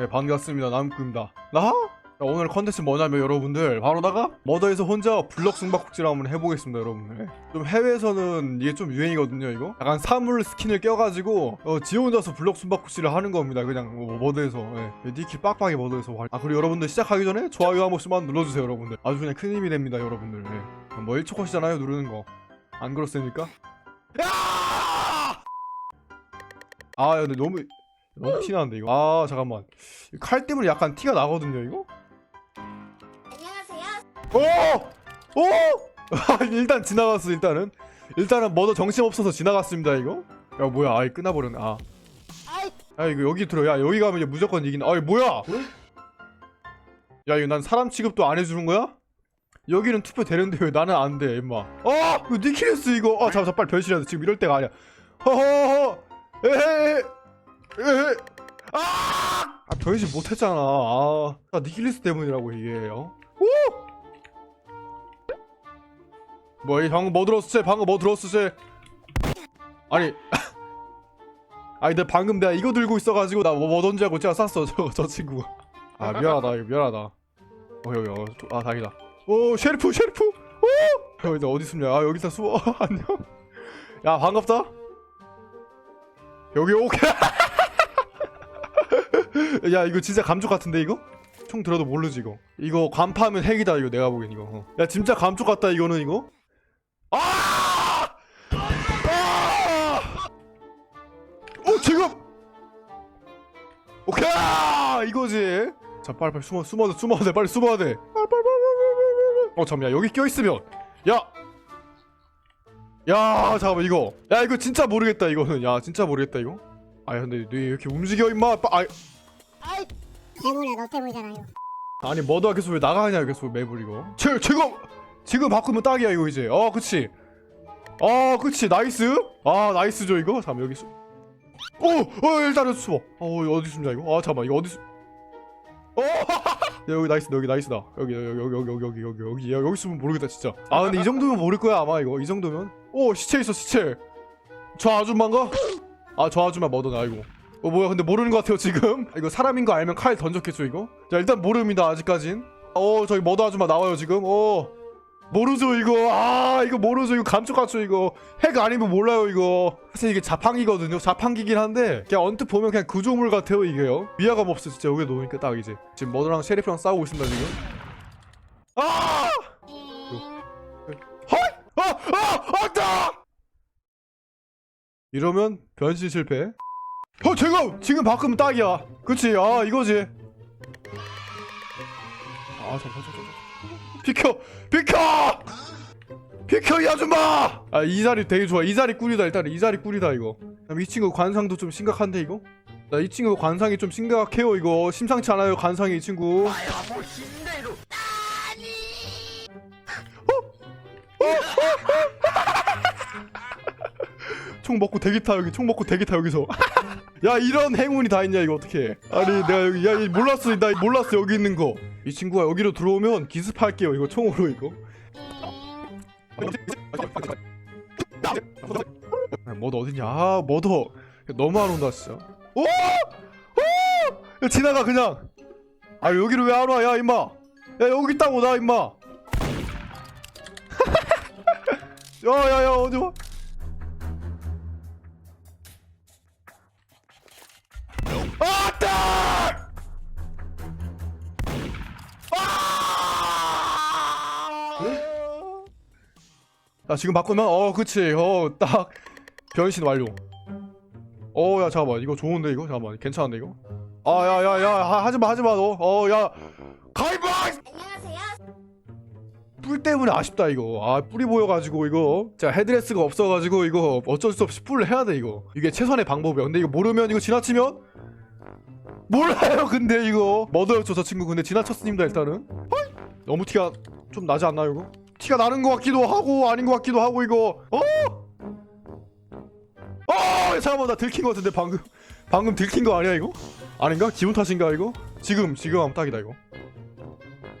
네, 반갑습니다. 남구입니다. 나? 자, 오늘 컨텐츠 뭐냐면 여러분들 바로다가 머더에서 혼자 블럭 숨바꼭질 한번 해보겠습니다 여러분들 좀 해외에서는 이게 좀 유행이거든요 이거 약간 사물 스킨을 껴가지고 어, 지 혼자서 블럭 숨바꼭질을 하는 겁니다 그냥 뭐, 머더에서 예. 니키 빡빡이 머더에서 활- 아 그리고 여러분들 시작하기 전에 좋아요 한 번씩만 눌러주세요 여러분들 아주 그냥 큰 힘이 됩니다 여러분들 예. 뭐 1초 컷이잖아요 누르는 거안 그렇습니까? 야! 아 근데 너무 너무 티나는데 이거 아 잠깐만 이칼 때문에 약간 티가 나거든요 이거 안녕하세요. 오! 오! 일단 지나갔어 일단은 일단은 뭐도 정신 없어서 지나갔습니다 이거 야 뭐야 아이 끝나버렸네 아. 야 이거 여기 들어 야 여기 가면 이제 무조건 이긴 아이 뭐야 야 이거 난 사람 취급도 안 해주는 거야? 여기는 투표 되는데 왜 나는 안 돼, 임마. 아! 이거 니키레스 이거. 아, 잠깐, 잠깐, 빨리 변신해야 돼. 지금 이럴 때가 아니야. 허허허! 에헤! 에 헤! 아! 아, 변신 못했잖아. 아, 아 니키레스 때문이라고, 이게. 어? 오! 뭐, 이 방금 뭐 들었어, 쟤? 방금 뭐 들었어, 쟤? 아니. 아니, 내가 방금 내가 이거 들고 있어가지고, 나 뭐, 뭐 던지 하고 제가 쐈어, 저, 저 친구가. 아, 미안하다, 이거 미안하다. 어, 여기, 어, 아, 다행이다. 오, 셰리프, 셰리프! 오! 형, 이제 어디 숨냐? 아, 여기 있다, 숨어. 안녕. 야, 반갑다. 여기, 오케이. 야, 이거 진짜 감쪽 같은데, 이거? 총 들어도 모르지, 이거. 이거 간파하면 핵이다, 이거 내가 보기엔, 이거. 어. 야, 진짜 감쪽 같다, 이거는, 이거? 아! 아! 오, 지금! 오케이! 이거지. 자, 빨리, 빨리 숨어, 숨어야 돼, 숨어야 돼, 빨리 숨어야 돼. 빨리, 빨리, 빨리, 빨리, 빨리. 어, 잠깐만, 야, 여기 껴있으면. 야! 야, 잠깐만, 이거. 야, 이거 진짜 모르겠다, 이거는. 야, 진짜 모르겠다, 이거. 아, 근데 너 이렇게 움직여, 임마. 빠- 아, 때문에 너 때문이잖아요. 아니 머더가 계속 왜 나가냐 계속 맵을 이거. 지, 지금 지금 바꾸면 딱이야 이거 이제. 어 그치? 어 그치. 나이스? 아 나이스죠 이거? 잠깐 여기 있어. 오어 일단은 숨어. 어 어디 숨냐 이거? 아 잠깐만 이거 어디 숨 어, 야, 여기 나이스 여기 나이스다. 여기 여기 여기 여기 여기 여기 여기 여기 있으면 모르겠다 진짜. 아 근데 이 정도면 모를 거야 아마 이거. 이 정도면. 오 시체 있어 시체. 저 아줌마인가? 아 저 아줌마 머더나 이거 어 뭐야 근데 모르는 것 같아요 지금 이거 사람인 거 알면 칼 던졌겠죠 이거 자 일단 모릅니다 아직까진 어 저기 머더 아줌마 나와요 지금 어 모르죠 이거 아 이거 모르죠 이거 감쪽 같죠 이거 핵 아니면 몰라요 이거 사실 이게 자판기거든요 자판기긴 한데 그냥 언뜻 보면 그냥 구조물 같아요 이게요 위화감 없어 진짜 여기 놓으니까 딱 이제 지금 머더랑 셰리프랑 싸우고 있습니다 지금 아 헐! 아! 아! 안다! 이러면 변신 실패 어 지금 지금 바꾸면 딱이야. 그치? 아 이거지. 아 잠깐 잠깐 비켜 비켜! 비켜 이 아줌마! 아 이 자리 되게 좋아. 이 자리 꿀이다 일단. 이 자리 꿀이다 이거. 이 친구 관상도 좀 심각한데 이거? 나 이 친구 관상이 좀 심각해요 이거. 심상치 않아요 관상이 이 친구. 총 먹고 대기 타 여기. 총 먹고 대기 타 여기서 야 이런 행운이 다 있냐 이거 어떻게 아니 내가 여기 야이 몰랐어 나 몰랐어 여기 있는 거. 이 친구가 여기로 들어오면 기습할게요 이거 총으로 이거. 아, 머더 어딨냐? 아 머더 너무 안 온다 진짜. 오! 오! 야, 지나가 그냥. 아 여기로 왜 안 와? 야 임마. 야 여기 있다고 나 임마. 야야야 어디 와 아따! 아! 자 지금 바꾸면? 어 그치. 어딱. 변신 완료. 어야 잠깐만. 이거 좋은데 이거? 잠깐만. 괜찮은데 이거? 아야야야. 하지마 하지마 너어야. 안녕하세요. 뿔 때문에 아쉽다 이거. 아 뿔이 보여가지고 이거. 자 헤드레스가 없어가지고 이거 어쩔 수 없이 뿔을 해야 돼 이거. 이게 최선의 방법이야. 근데 이거 모르면 이거 지나치면 몰라요 근데 이거. 머더였죠 저 친구 근데 지나쳤습니다 일단은. 어이? 너무 티가 좀 나지 않나요 이거? 티가 나는 것 같기도 하고 아닌 것 같기도 하고 이거. 어? 어! 잠깐만 나 들킨 것 같은데 방금. 방금 들킨 거 아니야 이거? 아닌가? 기분 탓인가 이거? 지금 지금 하면 딱이다 이거.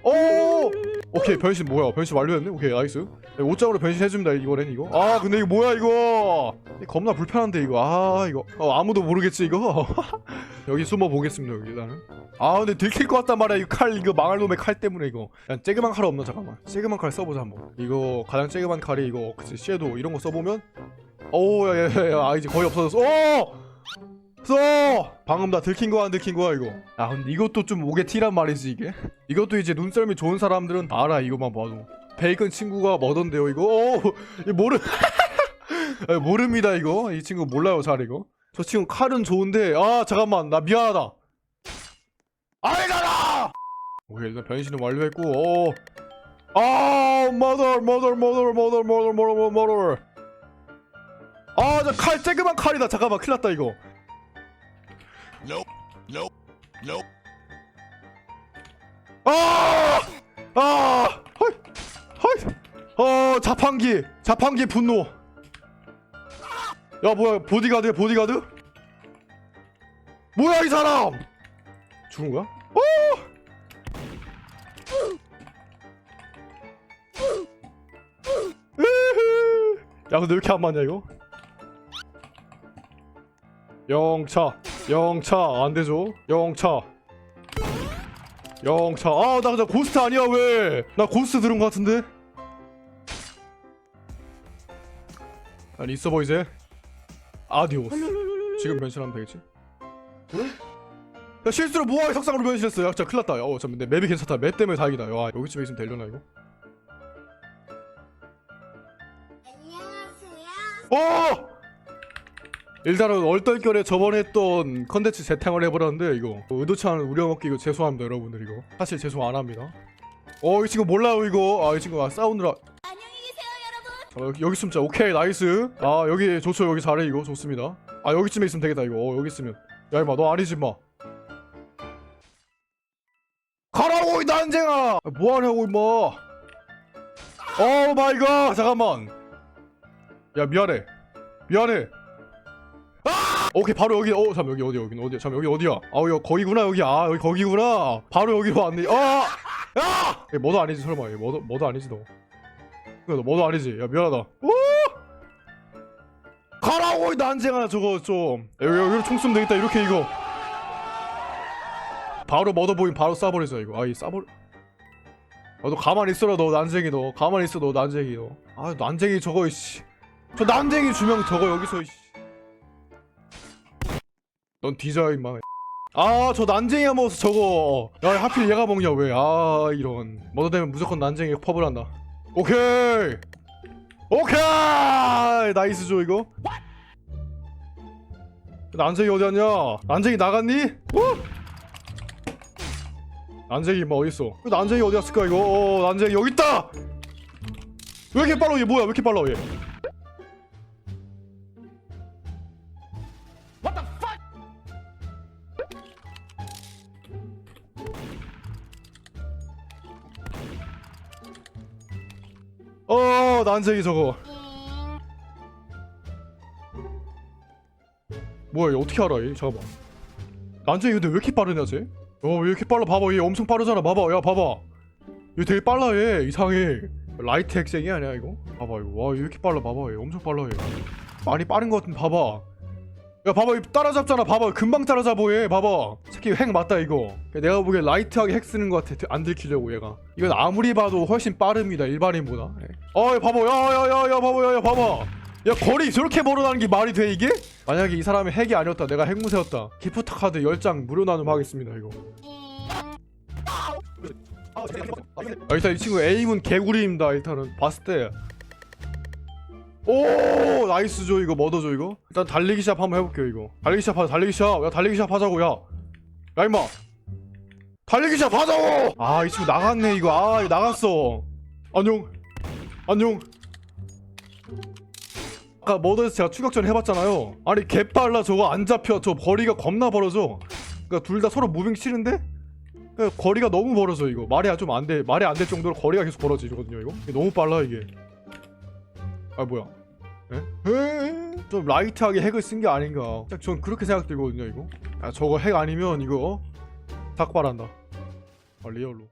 오 오케이 변신 뭐야? 변신 완료했네? 오케이 나이스 옷장으로 변신해줍니다 이거는 이거. 아 근데 이거 뭐야 이거? 겁나 불편한데 이거. 아 이거. 어, 아무도 모르겠지 이거? 여기 숨어 보겠습니다 여기 나는 아 근데 들킬 것 같단 말이야 이칼 이거 망할 놈의 칼 때문에 이거. 야 쬐그만 칼 없나 잠깐만. 쬐그만 칼 써보자 한번. 이거 가장 쬐그만 칼이 이거 그치 섀도우 이런 거 써보면? 오야야야 아 이제 거의 없어졌어. 오! 써! 방금 다 들킨 거야 안 들킨 거야 이거? 아 근데 이것도 좀 목에 티란 말이지 이게? 이것도 이제 눈썰미 좋은 사람들은 알아 이거만 봐도 베이컨 친구가 뭐던데요 이거 오 모르 아, 모릅니다 이거 이 친구 몰라요 잘 이거 저 친구 칼은 좋은데 아 잠깐만 나 미안하다 아니잖아 오케이 일단 변신은 완료했고 어. 아 mother mother mother mother mother mother mother 아저 칼 쬐그만 칼이다 잠깐만 큰일 났다 이거 Nope. Nope. Nope. 아! 아! 자판기! 자판기 분노! 야, 뭐야, 보디가드야, 보디가드? 뭐야, 이 사람! 죽은 거야? 어! 야, 근데 왜 이렇게 안 맞냐, 이거? 영차, 영차, 안 되죠? 영차. 영차 아나 나 고스트 아니야 왜 나 고스트 들은 거 같은데 아니 있어 보 이제 아디오스. 지금 변신하면 되겠지? 야 실수로 모아의 석상으로 변신했어 야 진짜 큰일 났다. 어 잠깐만 내 맵이 괜찮다. 맵 때문에 다행이다. 야 여기쯤에 있으면 되려나 이거? 안녕하세요. 어! 일단은 얼떨결에 저번에 했던 컨텐츠 재탕을 해버렸는데 이거. 의도치 않은 우려먹기 이거 죄송합니다 여러분들 이거. 사실 죄송 안 합니다. 어이 친구 몰라요 이거. 아 이 친구 아 싸우느라 어, 여기, 여기 숨자 오케이 나이스. 아 여기 좋죠 여기 잘해 이거. 좋습니다. 아 여기쯤에 있으면 되겠다 이거. 어 여기 있으면. 야 임마 너 아니지 임마. 가라고 이 난쟁아! 아, 뭐하냐고 임마. 오 마이 갓. 잠깐만. 야 미안해. 미안해. 아! 오케이 바로 여기 어 잠 여기 어디 여기 어디야? 잠 여기 어디야? 아 여기 거기구나 여기. 아 여기 거기구나. 바로 여기로 왔네. 아! 야! 얘 뭐도 아니지 설마. 얘 뭐도 뭐도 아니지 너 야, 너 뭐도 아니지? 야 미안하다. 오! 가라고 이 난쟁아 저거 좀. 여기 여기로 총 쏘면 되겠다 이렇게 이거. 바로 머더 보임 바로 쏴버리자 이거. 아이 쏴버. 아너 가만히 있어라 너 난쟁이 너. 가만히 있어 너 난쟁이 너. 아 난쟁이 저거 이씨. 저 난쟁이 주명 저거 여기서 이씨. 넌 뒤져 임마. 아 저 난쟁이가 먹어서 저거. 야 하필 얘가 먹냐 왜? 아 이런. 머더 되면 무조건 난쟁이 펍을 한다. 오케이. 오케이. 나이스 죠 이거. 난쟁이 어디 갔냐? 난쟁이 나갔니? 어? 난쟁이 뭐 어딨어? 난쟁이 어디 갔을까 이거? 어 난쟁이 여기 있다! 왜 이렇게 빨라 얘? 뭐야 왜 이렇게 빨라 얘 어 난쟁이 저거. 뭐야 얘 어떻게 알아 얘? 잠깐만. 난쟁이 근데 왜 이렇게 빠르냐 쟤? 어왜 이렇게 빨라? 봐봐 얘 엄청 빠르잖아. 봐봐 야 봐봐. 얘 되게 빨라 얘. 이상해. 라이트 핵생이 아니야 이거? 봐봐 이거. 와얘 이렇게 빨라. 봐봐 얘 엄청 빨라 얘. 많이 빠른 거 같은 봐봐 야 봐봐 얘 따라잡잖아. 봐봐 금방 따라잡어 얘 봐봐. 새끼 핵 맞다 이거. 내가 보기엔 라이트하게 핵 쓰는 거 같아. 안 들키려고 얘가. 이건 아무리 봐도 훨씬 빠릅니다 일반인보다. 예. 어야 봐봐. 야야야야 봐봐 야야 봐봐. 야 거리 저렇게 멀어나는 게 말이 돼 이게? 만약에 이 사람이 핵이 아니었다. 내가 핵무새였다. 기프트 카드 10장 무료 나눔하겠습니다 이거. 아, 일단 이 친구 에임은 개구리입니다 일단은. 봤을 때 오 나이스죠 이거 머더죠 이거. 일단 달리기 시합 한번 해볼게요 이거. 달리기 시합 하자 달리기 시합. 야 달리기 시합 하자고 야야 임마. 달리기 시합 하자고! 아 이 친구 나갔네 이거. 아 이거 나갔어. 안녕. 안녕. 아까 머더에서 제가 추격전 해봤잖아요. 아니 개빨라 저거 안 잡혀. 저 거리가 겁나 벌어져. 그니까 둘 다 서로 무빙 치는데? 그 거리가 너무 벌어져 이거. 말이 좀 안돼. 말이 안 될 정도로 거리가 계속 벌어지거든요 이거. 너무 빨라 이게. 아 뭐야 좀 라이트하게 핵을 쓴 게 아닌가. 전 그렇게 생각되거든요 이거. 야 저거 핵 아니면 이거 삭발한다. 아 리얼로.